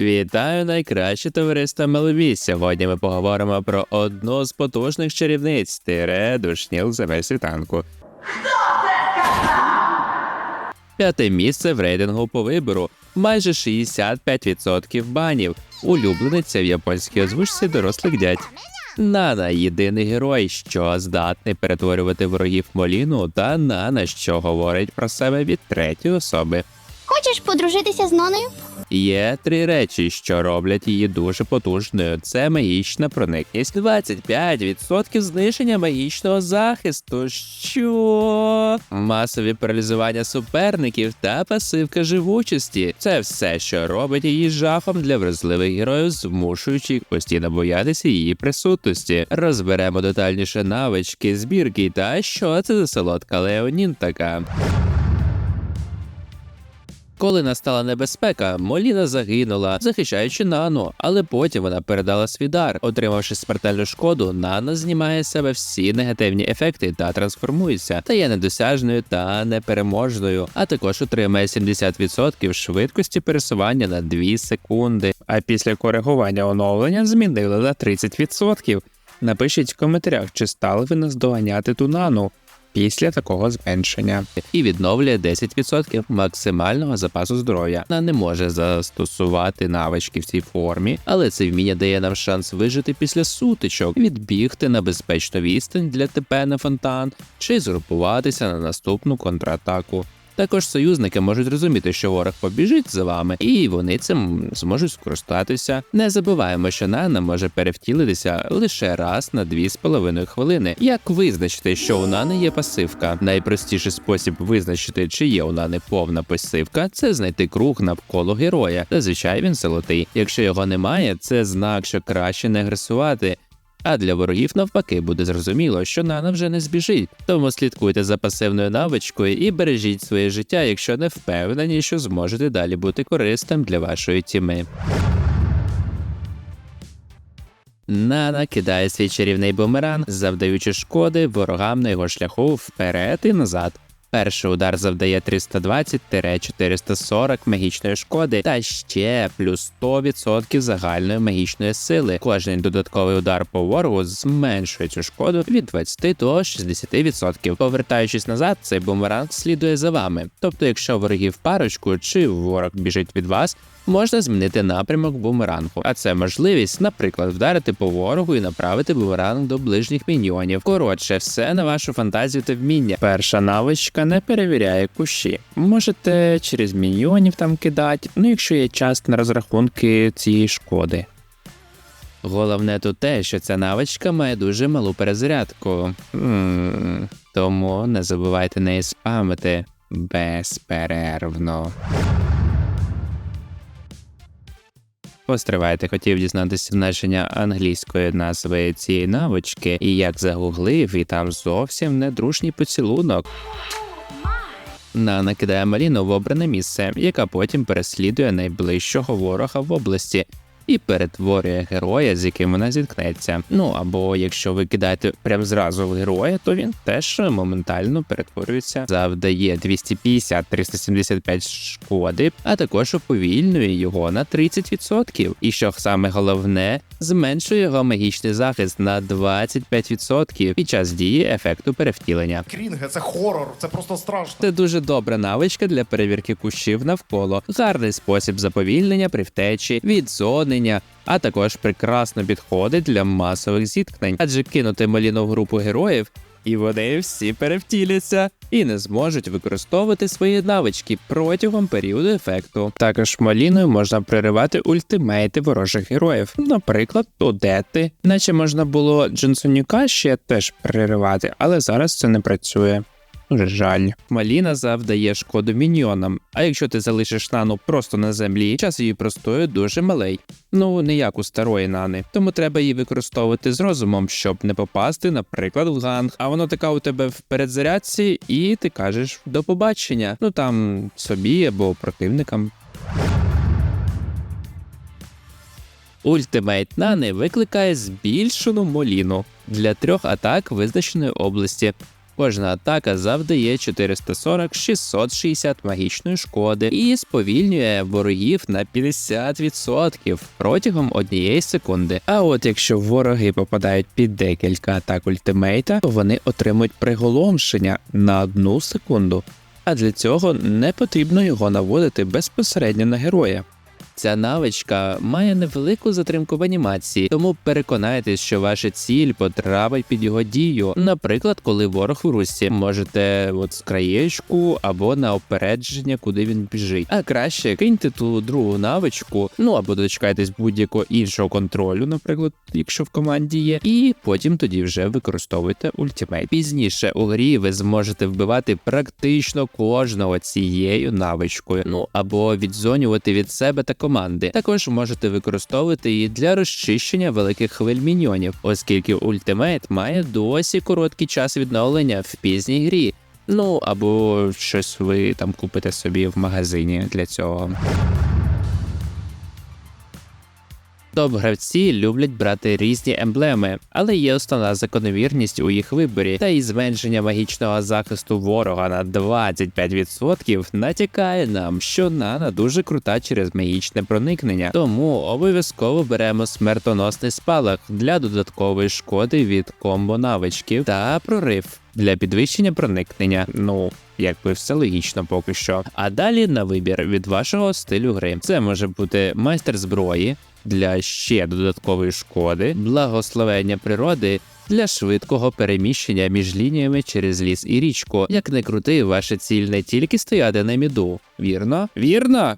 Вітаю найкраще товариство Мелові. Сьогодні ми поговоримо про одну з потужних чарівниць тире душніл земель світанку. П'яте місце в рейтингу по вибору. Майже 65% банів. Улюблениця в японській озвучці дорослих дядь. Нана єдиний герой, що здатний перетворювати ворогів моліну, та Нана, що говорить про себе від третьої особи. Хочеш подружитися з Ноною? Є три речі, що роблять її дуже потужною. Це магічна проникність, 25% зниження магічного захисту. Що масові паралізування суперників та пасивка живучості. Це все, що робить її жахом для вразливих героїв, змушуючи їх постійно боятися її присутності. Розберемо детальніше навички, збірки та що це за солодка Леонін така. Коли настала небезпека, Моліна загинула, захищаючи Нану, але потім вона передала свій дар. Отримавши смертельну шкоду, Нана знімає з себе всі негативні ефекти та трансформується, та є недосяжною та непереможною, а також отримає 70% швидкості пересування на 2 секунди. А після коригування оновлення змінили на 30%. Напишіть в коментарях, чи стали ви наздоганяти ту нану після такого зменшення і відновлює 10% максимального запасу здоров'я. Вона не може застосувати навички в цій формі, але це вміння дає нам шанс вижити після сутичок, відбігти на безпечну відстань для ТП на фонтан чи згрупуватися на наступну контратаку. Також союзники можуть розуміти, що ворог побіжить за вами, і вони цим зможуть скористатися. Не забуваємо, що Нана може перевтілитися лише раз на 2,5 хвилини. Як визначити, що у Нани є пасивка? Найпростіший спосіб визначити, чи є у Нани повна пасивка, це знайти круг навколо героя. Зазвичай він золотий. Якщо його немає, це знак, що краще не агресувати. А для ворогів навпаки буде зрозуміло, що Нана вже не збіжить. Тому слідкуйте за пасивною навичкою і бережіть своє життя, якщо не впевнені, що зможете далі бути корисним для вашої тіми. Нана кидає свій чарівний бумеранг, завдаючи шкоди ворогам на його шляху вперед і назад. Перший удар завдає 320-440 магічної шкоди та ще плюс 100% загальної магічної сили. Кожен додатковий удар по ворогу зменшує цю шкоду від 20 до 60%. Повертаючись назад, цей бумеранг слідує за вами. Тобто, якщо ворогів парочку чи ворог біжить від вас, можна змінити напрямок бумерангу. А це можливість, наприклад, вдарити по ворогу і направити бумеранг до ближніх міньйонів. Коротше, все на вашу фантазію та вміння. Перша навичка не перевіряє кущі. Можете через міньйонів там кидати, ну якщо є час на розрахунки цієї шкоди. Головне тут те, що ця навичка має дуже малу перезарядку. Тому не забувайте неї спамити безперервно. Постривайте, хотів дізнатися значення англійської назви цієї навички, і як загуглив, і там зовсім не дружній поцілунок. Нана кидає Маліну в обране місце, яка потім переслідує найближчого ворога в області. І перетворює героя, з яким вона зіткнеться. Ну або якщо ви кидаєте прям зразу в героя, то він теж моментально перетворюється, завдає 250-375 шкоди, а також уповільнює його на 30%. І що саме головне, зменшує його магічний захист на 25% під час дії ефекту перевтілення. Крінге, це хорор, це просто страшно. Це дуже добра навичка для перевірки кущів навколо, гарний спосіб заповільнення при втечі, відзонення, а також прекрасно підходить для масових зіткнень, адже кинути маліну в групу героїв. І вони всі перевтіляться і не зможуть використовувати свої навички протягом періоду ефекту. Також маліною можна приривати ультимейти ворожих героїв, наприклад, Тудети. Наче можна було Джонсонюка ще теж приривати, але зараз це не працює. Жаль. Маліна завдає шкоду міньйонам, а якщо ти залишиш нану просто на землі, час її простою дуже малий. Ну, не як у старої нани. Тому треба її використовувати з розумом, щоб не попасти, наприклад, в ганг. А воно така у тебе в передзарядці, і ти кажеш до побачення. Ну там собі або противникам. Ультимейт Нани викликає збільшену моліну для трьох атак визначеної області. Кожна атака завдає 440-660 магічної шкоди і сповільнює ворогів на 50% протягом однієї секунди. А от якщо вороги попадають під декілька атак ультимейта, то вони отримують приголомшення на одну секунду. А для цього не потрібно його наводити безпосередньо на героя. Ця навичка має невелику затримку в анімації, тому переконайтесь, що ваша ціль потрапить під його дію. Наприклад, коли ворог у русі, можете от з краєчку або на опередження, куди він біжить. А краще киньте ту другу навичку, ну або дочекайтесь будь-якого іншого контролю, наприклад, якщо в команді є, і потім тоді вже використовуйте ультимейт. Пізніше у грі ви зможете вбивати практично кожного цією навичкою, ну або відзонювати від себе та команди. Також можете використовувати її для розчищення великих хвиль міньйонів, оскільки ультимейт має досі короткий час відновлення в пізній грі. Ну або щось ви там купите собі в магазині для цього. Топ-гравці люблять брати різні емблеми, але є основна закономірність у їх виборі, та і зменшення магічного захисту ворога на 25% натякає нам, що нана дуже крута через магічне проникнення. Тому обов'язково беремо смертоносний спалах для додаткової шкоди від комбо навичків та прорив для підвищення проникнення. Ну якби все логічно поки що. А далі на вибір від вашого стилю гри. Це може бути майстер зброї для ще додаткової шкоди, благословення природи. Для швидкого переміщення між лініями через ліс і річку. Як не крути, ваша ціль не тільки стояти на міду. Вірно? Вірно?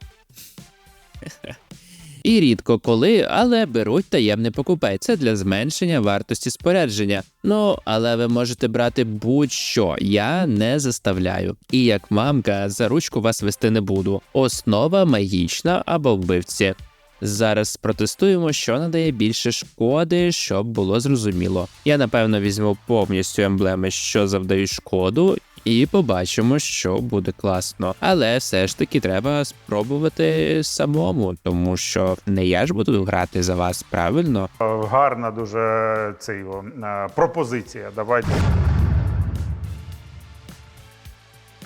І рідко коли, але беруть таємний покупець. Це для зменшення вартості спорядження. Ну, але ви можете брати будь-що, я не заставляю. І як мамка, за ручку вас вести не буду. Основа магічна або вбивці. Зараз протестуємо, що надає більше шкоди, щоб було зрозуміло. Я напевно візьму повністю емблеми, що завдають шкоду, і побачимо, що буде класно. Але все ж таки треба спробувати самому, тому що не я ж буду грати за вас, правильно? Е, Гарна дуже цей, е, пропозиція. Давайте.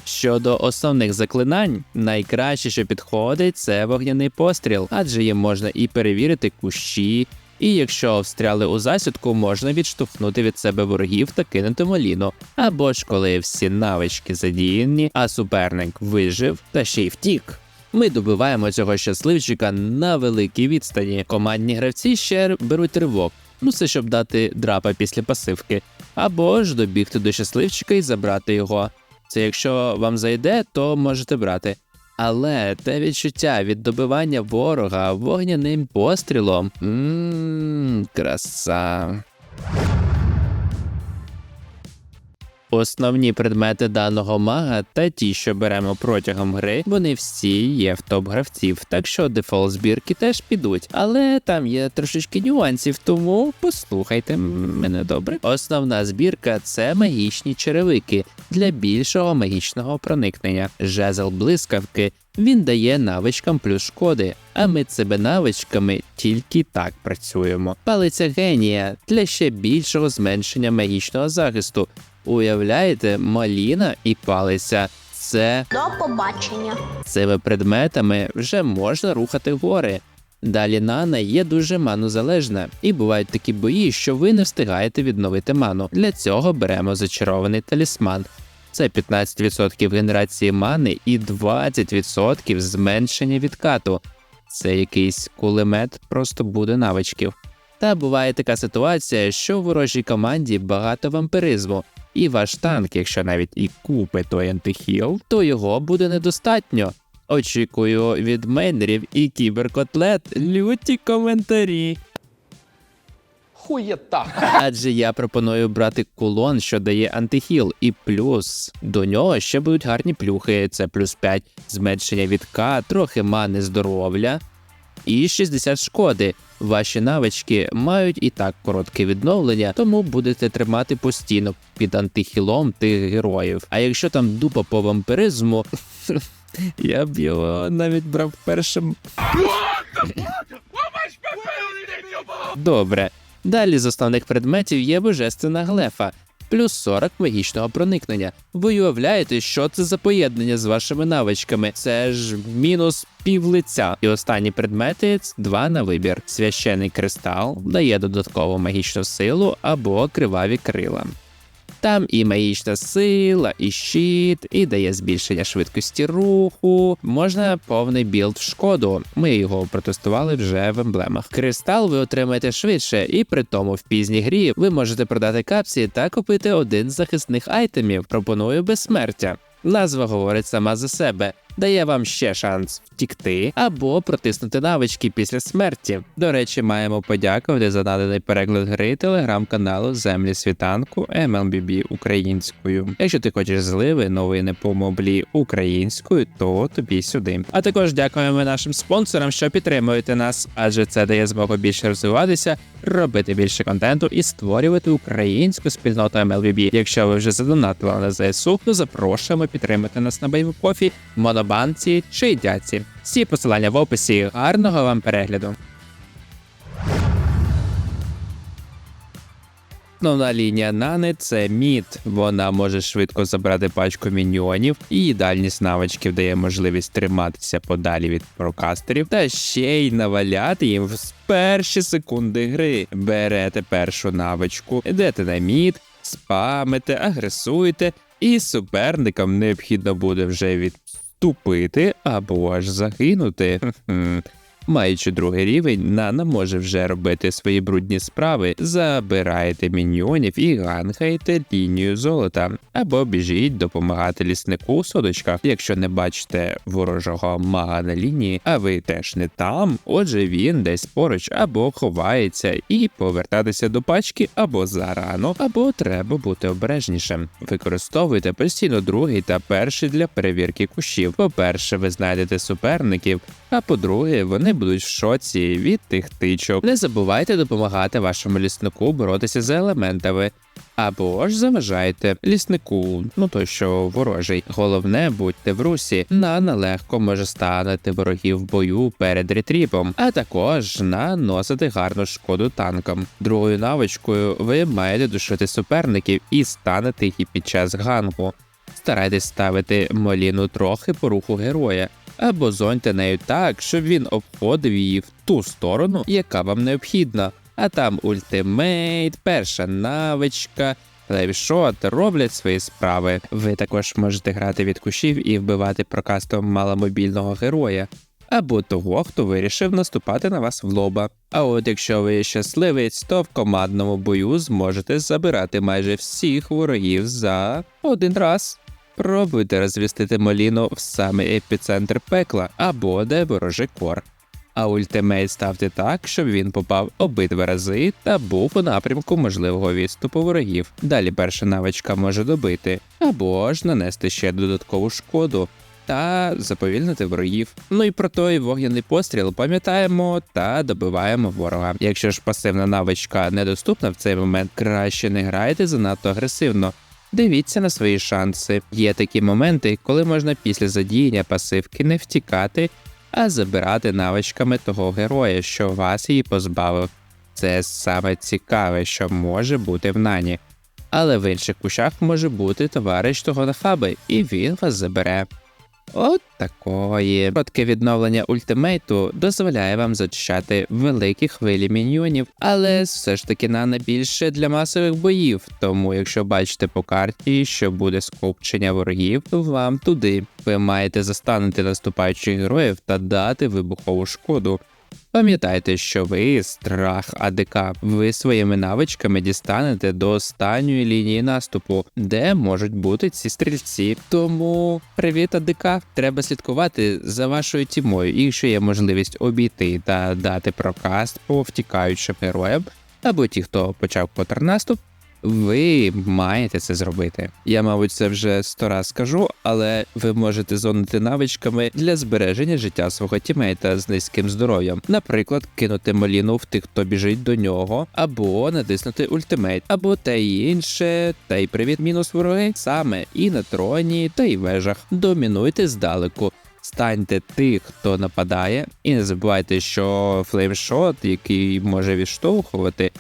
Щодо основних заклинань, найкраще, що підходить, це вогняний постріл, адже їм можна і перевірити кущі. І якщо встряли у засідку, можна відштовхнути від себе ворогів та кинути моліну. Або ж коли всі навички задіяні, а суперник вижив та ще й втік. Ми добиваємо цього щасливчика на великій відстані. Командні гравці ще беруть ривок. Ну це щоб дати драпа після пасивки, або ж добігти до щасливчика і забрати його. Це якщо вам зайде, то можете брати. Але те відчуття від добивання ворога вогняним пострілом. Ммм, краса. Основні предмети даного мага та ті, що беремо протягом гри, вони всі є в топ гравців, так що дефолт збірки теж підуть. Але там є трошечки нюансів, тому послухайте мене добре. Основна збірка це магічні черевики для більшого магічного проникнення. Жезл блискавки. Він дає навичкам плюс шкоди, а ми цими навичками тільки так працюємо. Палиця генія для ще більшого зменшення магічного захисту. Уявляєте, маліна і палиця. Це До побачення. цими предметами вже можна рухати гори. Далі нана є дуже манузалежна, і бувають такі бої, що ви не встигаєте відновити ману. Для цього беремо зачарований талісман. Це 15% генерації мани і 20% зменшення відкату. Це якийсь кулемет просто буде навичків. Та буває така ситуація, що в ворожій команді багато вампиризму, і ваш танк, якщо навіть і купить той антихіл, то його буде недостатньо. Очікую від мейнерів і кіберкотлет люті коментарі. Хуєта. Адже я пропоную брати кулон, що дає антихіл, і плюс до нього ще будуть гарні плюхи. Це плюс 5 зменшення відка, трохи мани здоров'я і 60 шкоди. Ваші навички мають і так коротке відновлення, тому будете тримати постійно під антихілом тих героїв. А якщо там дупа по вампиризму, я б його навіть брав першим. Добре. Далі з основних предметів є божественна глефа. Плюс 40 магічного проникнення. Ви уявляєте, що це за поєднання з вашими навичками? Це ж мінус півлиця. І останні предмети – два на вибір. Священий кристал дає додаткову магічну силу або криваві крила. Там і магічна сила, і щит, і дає збільшення швидкості руху. Можна повний білд в шкоду. Ми його протестували вже в емблемах. Кристал ви отримаєте швидше, і при тому в пізній грі ви можете продати капсі та купити один з захисних айтемів. Пропоную безсмертя. Назва говорить сама за себе. Дає вам ще шанс втікти або протиснути навички після смерті. До речі, маємо подякувати за наданий переклад гри телеграм-каналу Землі світанку MLBB українською. Якщо ти хочеш зливи, новини по моблі українською, то тобі сюди. А також дякуємо нашим спонсорам, що підтримуєте нас, адже це дає змогу більше розвиватися, робити більше контенту і створювати українську спільноту MLBB. Якщо ви вже задонатили на ЗСУ, то запрошуємо підтримати нас на Монобанці чи Дяці. Всі посилання в описі. Гарного вам перегляду. Основна лінія Нани це мід. Вона може швидко забрати пачку міньйонів, і дальність навичків дає можливість триматися подалі від прокастерів, та ще й наваляти їм в перші секунди гри. Берете першу навичку, йдете на мід, спамите, агресуєте, і суперникам необхідно буде вже відступити або аж загинути. Маючи другий рівень, Нана може вже робити свої брудні справи, забираєте міньйонів і гангаєте лінію золота, або біжіть допомагати ліснику у содочках. Якщо не бачите ворожого мага на лінії, а ви теж не там, отже він десь поруч або ховається, і повертатися до пачки або зарано, або треба бути обережнішим. Використовуйте постійно другий та перший для перевірки кущів. По-перше, ви знайдете суперників, а по-друге, вони будуть в шоці від тих тичок. Не забувайте допомагати вашому ліснику боротися з елементами. Або ж заважайте ліснику, ну той що ворожий. Головне, будьте в русі. Нана легко може станути ворогів в бою перед ретріпом, а також наносити гарну шкоду танкам. Другою навичкою ви маєте душити суперників і станете їх під час гангу. Старайтесь ставити моліну трохи по руху героя, або зоньте нею так, щоб він обходив її в ту сторону, яка вам необхідна. А там ультимейт, перша навичка, лайвшот роблять свої справи. Ви також можете грати від кущів і вбивати прокастом маломобільного героя. Або того, хто вирішив наступати на вас в лоба. А от якщо ви щасливець, то в командному бою зможете забирати майже всіх ворогів за один раз. Пробуйте розвістити Моліну в самий епіцентр пекла або де ворожий кор. А ультимейт ставте так, щоб він попав обидва рази та був у напрямку можливого відступу ворогів. Далі перша навичка може добити, або ж нанести ще додаткову шкоду. Та заповільнити ворогів. Ну і про той вогняний постріл пам'ятаємо та добиваємо ворога. Якщо ж пасивна навичка недоступна в цей момент, краще не грайте занадто агресивно. Дивіться на свої шанси. Є такі моменти, коли можна після задіяння пасивки не втікати, а забирати навичками того героя, що вас її позбавив. Це саме цікаве, що може бути в нані. Але в інших кущах може бути товариш того нахаби, і він вас забере. От такої. Коротке відновлення ультимейту дозволяє вам зачищати великі хвилі міньйонів, але все ж таки нана більше для масових боїв. Тому, якщо бачите по карті, що буде скупчення ворогів, то вам туди. Ви маєте застанути наступаючих героїв та дати вибухову шкоду. Пам'ятайте, що ви страх АДК. Ви своїми навичками дістанете до останньої лінії наступу, де можуть бути ці стрільці. Тому привіт, АДК. Треба слідкувати за вашою тімою. І якщо є можливість обійти та дати прокаст по втікаючим героям, або ті, хто почав контрнаступ, ви маєте це зробити. Я, мабуть, це вже сто раз скажу, але ви можете зонити навичками для збереження життя свого тімейта з низьким здоров'ям. Наприклад, кинути маліну в тих, хто біжить до нього, або натиснути ультимейт, або те й інше, та й привіт мінус вороги саме і на троні, та й вежах. Домінуйте здалеку. Станьте тих, хто нападає, і не забувайте, що флеймшот, який може відштовхувати,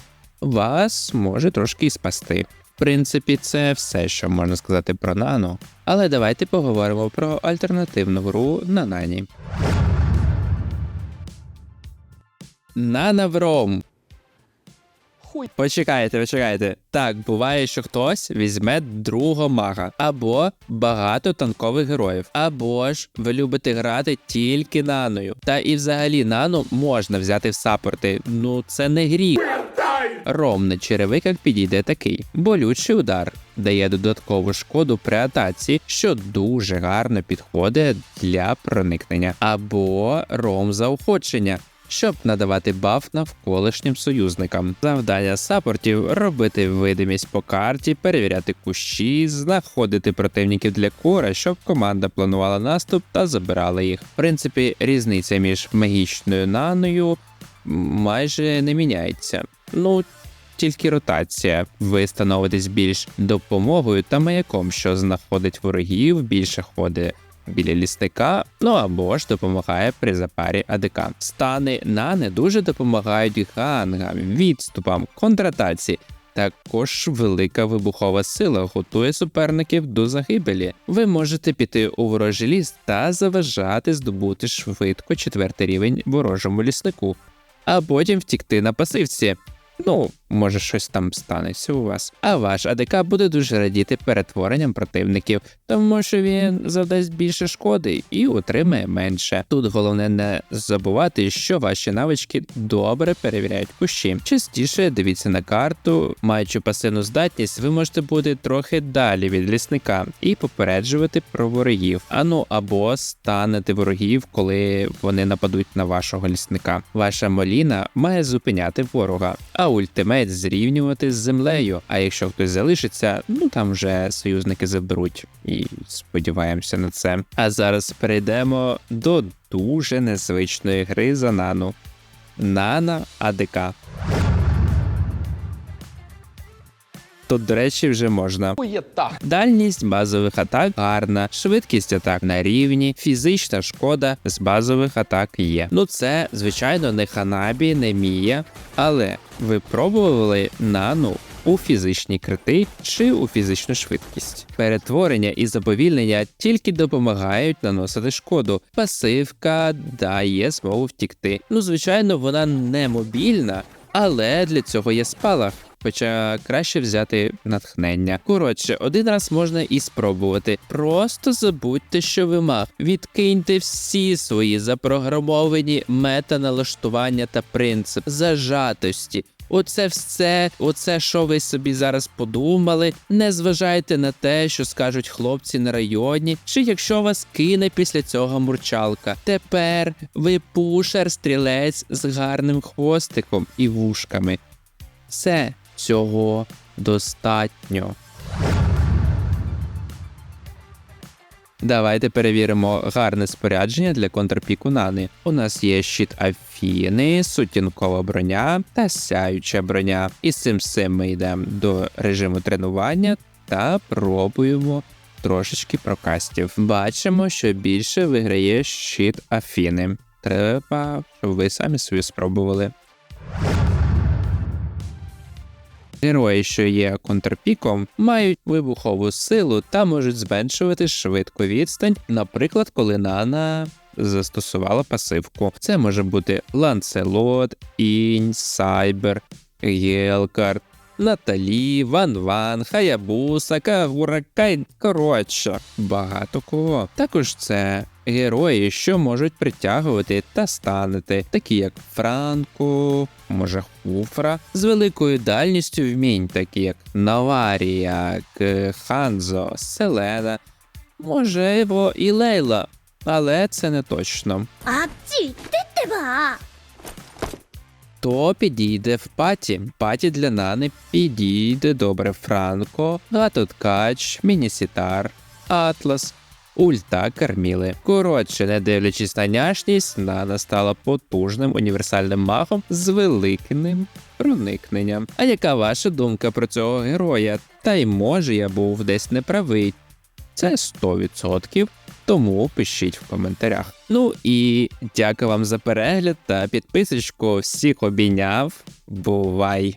вас може трошки і спасти. В принципі, це все, що можна сказати про Нано. Але давайте поговоримо про альтернативну гру на Нані. Нанавром. Хуй. Почекайте, почекайте. Так, буває, що хтось візьме другого мага, або багато танкових героїв, або ж ви любите грати тільки наною. Та і взагалі нану можна взяти в саппорти. Ну це не гріх. Ром на черевиках підійде такий. Болючий удар дає додаткову шкоду при атаці, що дуже гарно підходить для проникнення, або ром заохочення. Щоб надавати баф навколишнім союзникам. Завдання саппортів робити видимість по карті, перевіряти кущі, знаходити противників для кора, щоб команда планувала наступ та забирала їх. В принципі, різниця між магічною наною майже не міняється. Ну, тільки ротація. Ви становитесь більш допомогою та маяком, що знаходить ворогів, більше ходить біля лісника, ну або ж допомагає при запарі АДК. Стани нани дуже допомагають гангам, відступам, контратаці. Також велика вибухова сила готує суперників до загибелі. Ви можете піти у ворожий ліс та заважати здобути швидко четвертий рівень ворожому ліснику, а потім втікти на пасивці. Ну, може, щось там станеться у вас. А ваш АДК буде дуже радіти перетворенням противників, тому що він завдасть більше шкоди і отримає менше. Тут головне не забувати, що ваші навички добре перевіряють кущі. Частіше дивіться на карту, маючи пасивну здатність, ви можете бути трохи далі від лісника і попереджувати про ворогів. А ну або станете ворогів, коли вони нападуть на вашого лісника. Ваша моліна має зупиняти ворога, а ультимейт зрівнювати з землею. А якщо хтось залишиться, ну там вже союзники заберуть і сподіваємося на це. А зараз перейдемо до дуже незвичної гри за нану. Нана АДК. Тут, до речі, вже можна. Дальність базових атак гарна, швидкість атак на рівні, фізична шкода з базових атак є. Ну це, звичайно, не ханабі, не мія, але ви пробували нану у фізичні крити чи у фізичну швидкість. Перетворення і заповільнення тільки допомагають наносити шкоду. Пасивка дає змогу втікти. Ну, звичайно, вона не мобільна, але для цього є спалах. Хоча краще взяти натхнення. Коротше, один раз можна і спробувати. Просто забудьте, що ви маг. Відкиньте всі свої запрограмовані мета-налаштування та принцип зажатості. Оце все, оце, що ви собі зараз подумали. Не зважайте на те, що скажуть хлопці на районі, чи якщо вас кине після цього мурчалка. Тепер ви пушер, стрілець з гарним хвостиком і вушками. Все цього достатньо. Давайте перевіримо гарне спорядження для контрпіку Нани. У нас є щит Афіни, сутінкова броня та сяюча броня. І з цим всім ми йдемо до режиму тренування та пробуємо трошечки прокастів. Бачимо, що більше виграє щит Афіни. Треба, щоб ви самі собі спробували. Герої, що є контрпіком, мають вибухову силу та можуть зменшувати швидку відстань, наприклад, коли Нана застосувала пасивку. Це може бути Ланцелот, Інь, Сайбер, Гелкард, Наталі, Ван Ван, Хаябуса, Кагура, Кайн. Коротше, багато кого. Також це герої, що можуть притягувати та станити, такі як Франко, може Хуфра, з великою дальністю вмінь, такі як Наварія, Ханзо, Селена, можливо, і Лейла, але це не точно. А? Ці то підійде в паті. Паті для нани підійде. Добре Франко, Гатоткач, Мінісітар, Атлас, Ульта Карміли. Коротше, не дивлячись на няшність, Нана стала потужним універсальним магом з великим проникненням. А яка ваша думка про цього героя? Та й може я був десь неправий. Це 100%. Тому пишіть в коментарях. Ну і дякую вам за перегляд та підписочку. Всіх обійняв. Бувай!